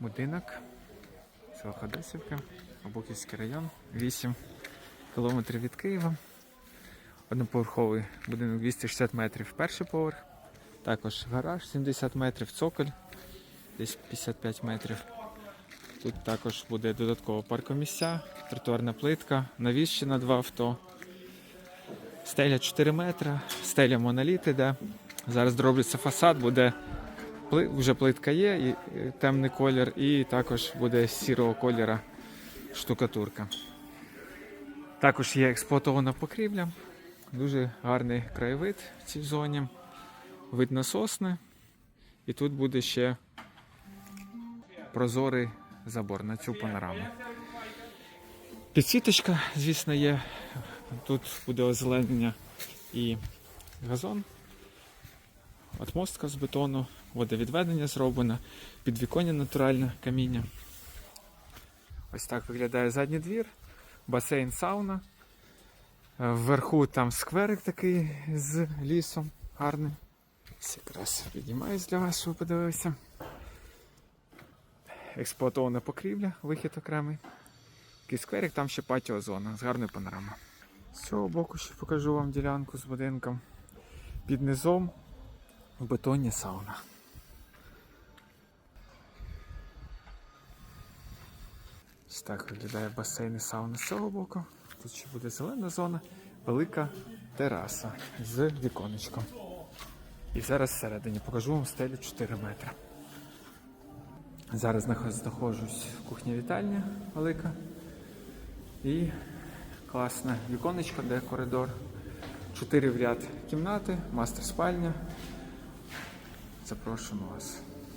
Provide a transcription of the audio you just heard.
Будинок. Село Ходосівка, Обухівський район, 8 кілометрів від Києва. Одноповерховий будинок 260 метрів перший поверх. Також гараж 70 метрів, цоколь десь 55 метрів. Тут також буде додатково паркомісця, тротуарна плитка, навіс ще на два авто. Стеля 4 метри, стеля моноліт іде. Зараз дробиться фасад, буде вже плитка є, і, і темний колір, і також буде сірого кольора штукатурка. Також є експлуатована покрівля. Дуже гарний краєвид в цій зоні. Вид на сосни. І тут буде ще прозорий забор на цю панораму. Підсвіточка, звісно, є. Тут буде озеленення і газон. Отмостка з бетону, водовідведення зроблено, підвіконня натуральне каміння. Ось так виглядає задній двір, басейн сауна. Е, Вверху там скверик такий з лісом гарний. Ось якраз піднімаюсь для вас, щоб ви подивилися. Експлуатована покрівля, вихід окремий. Такий скверик, там ще патіо зона з гарною панорамою. З цього боку ще покажу вам ділянку з будинком. Під низом в бетонні сауна. Ось так виглядає басейн і сауна з цього боку. Тут ще буде зелена зона, велика тераса з віконечком. І зараз всередині покажу вам стелю 4 метри. Зараз знаходжусь в кухні вітальня велика. І класне віконечко, де коридор. Чотири в ряд кімнати, мастер спальня. Запрошуємо вас.